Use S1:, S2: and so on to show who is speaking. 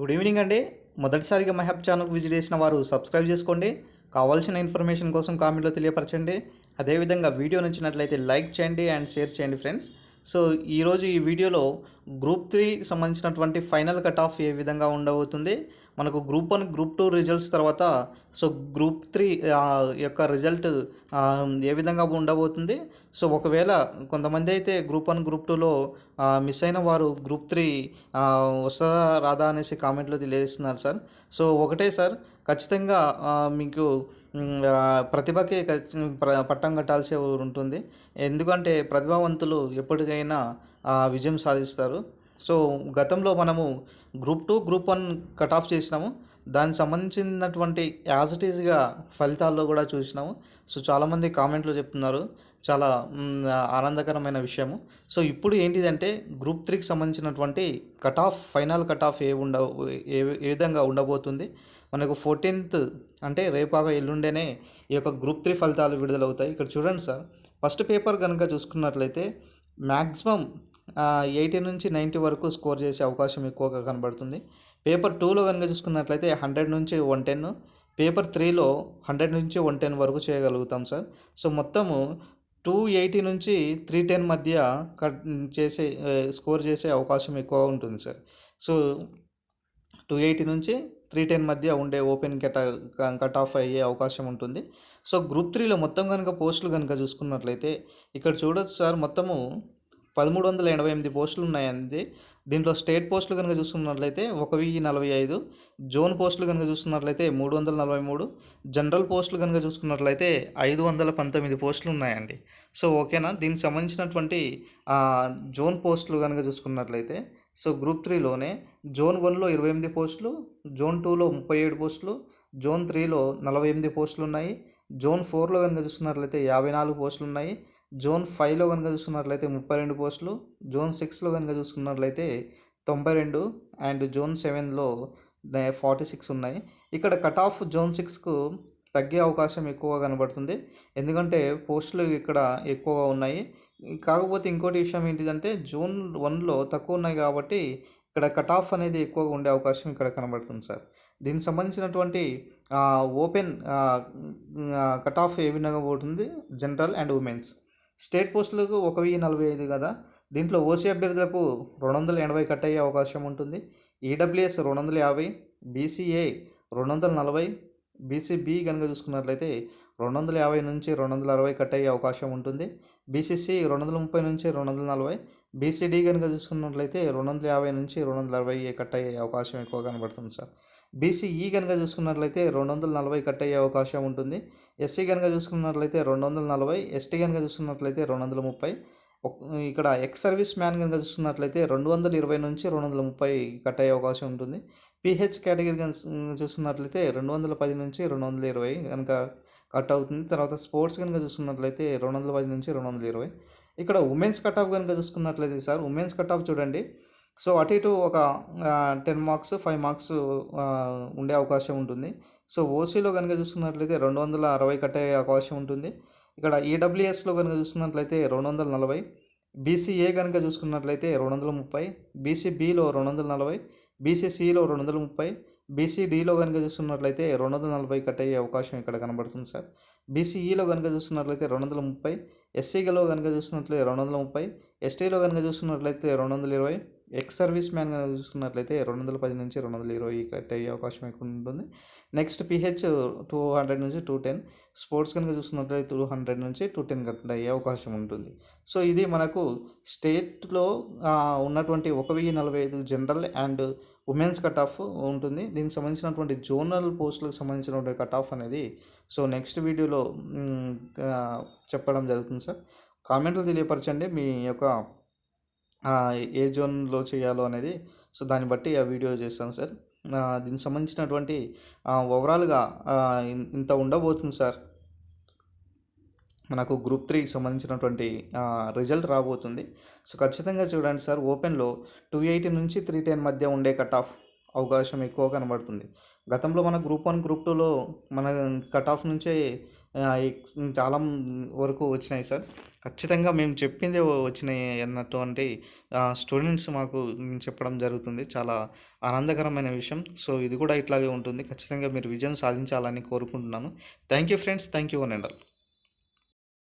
S1: Good evening అండి. మొదటిసారిగా మహబ్ ఛానల్కి విజిట్ చేసిన వారు సబ్స్క్రైబ్ చేసుకోండి. కావాల్సిన ఇన్ఫర్మేషన్ కోసం కామెంట్లో తెలియపరచండి. అదేవిధంగా వీడియో నచ్చినట్లయితే లైక్ చేయండి అండ్ షేర్ చేయండి ఫ్రెండ్స్. సో ఈరోజు ఈ వీడియోలో గ్రూప్ త్రీ సంబంధించినటువంటి ఫైనల్ కట్ ఆఫ్ ఏ విధంగా ఉండబోతుంది? మనకు group one group two results తర్వాత సో గ్రూప్ త్రీ యొక్క రిజల్ట్ ఏ విధంగా ఉండబోతుంది? సో ఒకవేళ కొంతమంది అయితే గ్రూప్ వన్ గ్రూప్ టూలో మిస్ అయిన వారు గ్రూప్ త్రీ వస్తుందా రాదా అనేసి కామెంట్లో తెలియజేస్తున్నారు సార్. సో ఒకటే సార్ ఖచ్చితంగా మీకు ప్రతిభకి పట్టం కట్టాల్సి ఉంటుంది ఎందుకంటే ప్రతిభావంతులు ఎప్పటికైనా ఆ, విజయం సాధిస్తారు. సో గతంలో మనము group two group one cut off చేసినాము. దానికి సంబంధించినటువంటి యాజ్ ఇట్ ఈస్గా ఫలితాల్లో కూడా చూసినాము. సో చాలామంది కామెంట్లు చెప్తున్నారు. చాలా ఆనందకరమైన విషయము. సో ఇప్పుడు ఏంటిదంటే గ్రూప్ త్రీకి సంబంధించినటువంటి cut off final cut off ఏ ఉండ ఏ ఏ విధంగా ఉండబోతుంది? మనకు ఫోర్టీన్త్ అంటే రేపాగా ఎల్లుండేనే ఈ యొక్క గ్రూప్ త్రీ ఫలితాలు విడుదలవుతాయి. ఇక్కడ చూడండి సార్. ఫస్ట్ పేపర్ కనుక చూసుకున్నట్లయితే మ్యాక్సిమం ఎయిటీ నుంచి నైంటీ వరకు స్కోర్ చేసే అవకాశం ఎక్కువగా కనబడుతుంది. పేపర్ టూలో కనుక చూసుకున్నట్లయితే హండ్రెడ్ నుంచి వన్ టెన్ పేపర్ త్రీలో హండ్రెడ్ నుంచి వన్ టెన్ వరకు చేయగలుగుతాం సార్. సో మొత్తము టూ ఎయిటీ నుంచి త్రీ టెన్ మధ్య కట్ చేసే స్కోర్ చేసే అవకాశం ఎక్కువ ఉంటుంది సార్. సో టూ ఎయిటీ నుంచి త్రీ టెన్ మధ్య ఉండే ఓపెన్ కట్ కట్ ఆఫ్ అయ్యే అవకాశం ఉంటుంది. సో గ్రూప్ త్రీలో మొత్తం కనుక పోస్టులు కనుక చూసుకున్నట్లయితే ఇక్కడ చూడొచ్చు సార్ మొత్తము పదమూడు వందల ఎనభై ఎనిమిది పోస్టులు ఉన్నాయండి. దీంట్లో స్టేట్ పోస్టులు కనుక చూసుకున్నట్లయితే ఒక వెయ్యి నలభై ఐదు జోన్ పోస్టులు కనుక చూసుకున్నట్లయితే మూడు వందల నలభై మూడు జనరల్ పోస్టులు కనుక చూసుకున్నట్లయితే ఐదు వందల పంతొమ్మిది పోస్టులు ఉన్నాయండి. సో ఓకేనా? దీనికి సంబంధించినటువంటి జోన్ పోస్టులు కనుక చూసుకున్నట్లయితే సో గ్రూప్ త్రీలోనే జోన్ వన్లో ఇరవై ఎనిమిది పోస్టులు జోన్ టూలో ముప్పై ఏడు పోస్టులు జోన్ త్రీలో నలభై ఎనిమిది పోస్టులు ఉన్నాయి జోన్ ఫోర్లో కనుక చూసుకున్నట్లయితే యాభై నాలుగు పోస్టులు ఉన్నాయి జోన్ ఫైవ్లో కనుక చూసుకున్నట్లయితే ముప్పై రెండు పోస్టులు. జోన్ సిక్స్లో కనుక చూసుకున్నట్లయితే తొంభై రెండు అండ్ జోన్ సెవెన్లో ఫార్టీ సిక్స్ ఉన్నాయి. ఇక్కడ కట్ ఆఫ్ జోన్ సిక్స్కు తగ్గే అవకాశం ఎక్కువగా కనబడుతుంది. ఎందుకంటే పోస్టులు ఇక్కడ ఎక్కువగా ఉన్నాయి. కాకపోతే ఇంకోటి విషయం ఏంటిదంటే జోన్ వన్లో తక్కువ ఉన్నాయి కాబట్టి ఇక్కడ కట్ ఆఫ్ అనేది ఎక్కువగా ఉండే అవకాశం ఇక్కడ కనబడుతుంది సార్. దీనికి సంబంధించినటువంటి ఓపెన్ కట్ ఆఫ్ ఏ విధంగా ఉంటుంది జనరల్ అండ్ ఉమెన్స్ స్టేట్ పోస్టులకు ఒక వెయ్యి నలభై ఐదు కదా? దీంట్లో ఓసీ అభ్యర్థులకు రెండు వందల ఎనభై కట్ అయ్యే అవకాశం ఉంటుంది. ఈడబ్ల్యూఎస్ రెండు వందల యాభై బీసీఏ రెండు వందల నలభై బీసీబీ కనుక చూసుకున్నట్లయితే రెండు వందల యాభై నుంచి రెండు వందల అరవై కట్ అయ్యే అవకాశం ఉంటుంది బీసీసీ రెండు వందల ముప్పై నుంచి రెండు వందల నలభై బీసీడీ కనుక చూసుకున్నట్లయితే రెండు వందల యాభై నుంచి రెండు వందల అరవై కట్ అయ్యే అవకాశం ఎక్కువ కనబడుతుంది సార్ బీసీఈ కనుక చూసుకున్నట్లయితే రెండు వందల నలభై కట్ అయ్యే అవకాశం ఉంటుంది ఎస్సీ కనుక చూసుకున్నట్లయితే రెండు వందల నలభై ఎస్టీ కనుక చూసుకున్నట్లయితే రెండు వందల ముప్పై ఇక్కడ ఎక్స్ సర్వీస్ మ్యాన్ కనుక చూసుకున్నట్లయితే రెండు వందల ఇరవై నుంచి రెండు వందల ముప్పై కట్ అయ్యే అవకాశం ఉంటుంది పిహెచ్ కేటగిరీ కనుక చూసుకున్నట్లయితే రెండు వందల పది నుంచి రెండు వందల ఇరవై కనుక కట్ అవుతుంది. తర్వాత స్పోర్ట్స్ కనుక చూసుకున్నట్లయితే రెండు వందల పది నుంచి రెండు వందల ఇరవై. ఇక్కడ ఉమెన్స్ కట్ ఆఫ్ కనుక చూసుకున్నట్లయితే సార్ ఉమెన్స్ కట్ ఆఫ్ చూడండి. సో అటు ఇటు ఒక టెన్ మార్క్స్ ఫైవ్ మార్క్స్ ఉండే అవకాశం ఉంటుంది. సో ఓసీలో కనుక చూసుకున్నట్లయితే రెండు వందల అరవై కట్టే అవకాశం ఉంటుంది. ఇక్కడ ఈడబ్ల్యూఎస్లో కనుక చూసుకున్నట్లయితే రెండు వందల నలభై. బీసీఏ కనుక చూసుకున్నట్లయితే రెండు వందల ముప్పై. బీసీబీలో రెండు వందల నలభై. బీసీసీలో రెండు వందల ముప్పై. బీసీడీలో కనుక చూస్తున్నట్లయితే రెండు వందల నలభై కట్ అయ్యే అవకాశం ఇక్కడ కనబడుతుంది సార్. బీసీఈలో కనుక చూస్తున్నట్లయితే రెండు వందల ముప్పై ఎస్సీలో కనుక చూస్తున్నట్లయితే రెండు వందల ముప్పై ఎస్టీలో కనుక చూస్తున్నట్లయితే రెండు వందల ఇరవై ఎక్స్ సర్వీస్ మ్యాన్ చూసుకున్నట్లయితే రెండు వందల పది నుంచి రెండు వందల ఇరవై కట్ అయ్యే అవకాశం ఎక్కువ ఉంటుంది నెక్స్ట్ పిహెచ్ టూ హండ్రెడ్ నుంచి టూ టెన్ స్పోర్ట్స్ కనుక చూసుకున్నట్లయితే టూ హండ్రెడ్ నుంచి టూ టెన్ కట్ అయ్యే అవకాశం ఉంటుంది. సో ఇది మనకు స్టేట్లో ఉన్నటువంటి ఒక వెయ్యి నలభై ఐదు general and womens cut off ఉంటుంది. దీనికి సంబంధించినటువంటి జోనల్ పోస్టులకు సంబంధించినటువంటి కట్ ఆఫ్ అనేది సో నెక్స్ట్ వీడియోలో చెప్పడం జరుగుతుంది సార్ కామెంట్లు తెలియపరచండి మీ యొక్క ఏ జోన్లో చేయాలో అనేది. సో దాన్ని బట్టి ఆ వీడియో చేస్తాను సార్. దీనికి సంబంధించినటువంటి ఓవరాల్గా ఇంత ఉండబోతుంది సార్. మనకు గ్రూప్ త్రీకి సంబంధించినటువంటి రిజల్ట్ రాబోతుంది. సో ఖచ్చితంగా చూడండి సార్ ఓపెన్లో టూ ఎయిటీ నుంచి త్రీ టెన్ మధ్య ఉండే కట్ ఆఫ్. అవకాశం ఎక్కువ కనబడుతుంది. గతంలో మన గ్రూప్ వన్ గ్రూప్ టూలో మన కట్ ఆఫ్ నుంచే చాలా వరకు వచ్చినాయి సార్. ఖచ్చితంగా మేము చెప్పిందే వచ్చినాయి అన్నటువంటి స్టూడెంట్స్ మాకు చెప్పడం జరుగుతుంది. చాలా ఆనందకరమైన విషయం. సో ఇది కూడా ఇట్లాగే ఉంటుంది. ఖచ్చితంగా మీరు విజయం సాధించాలని కోరుకుంటున్నాను. Thank you friends. Thank you one and all.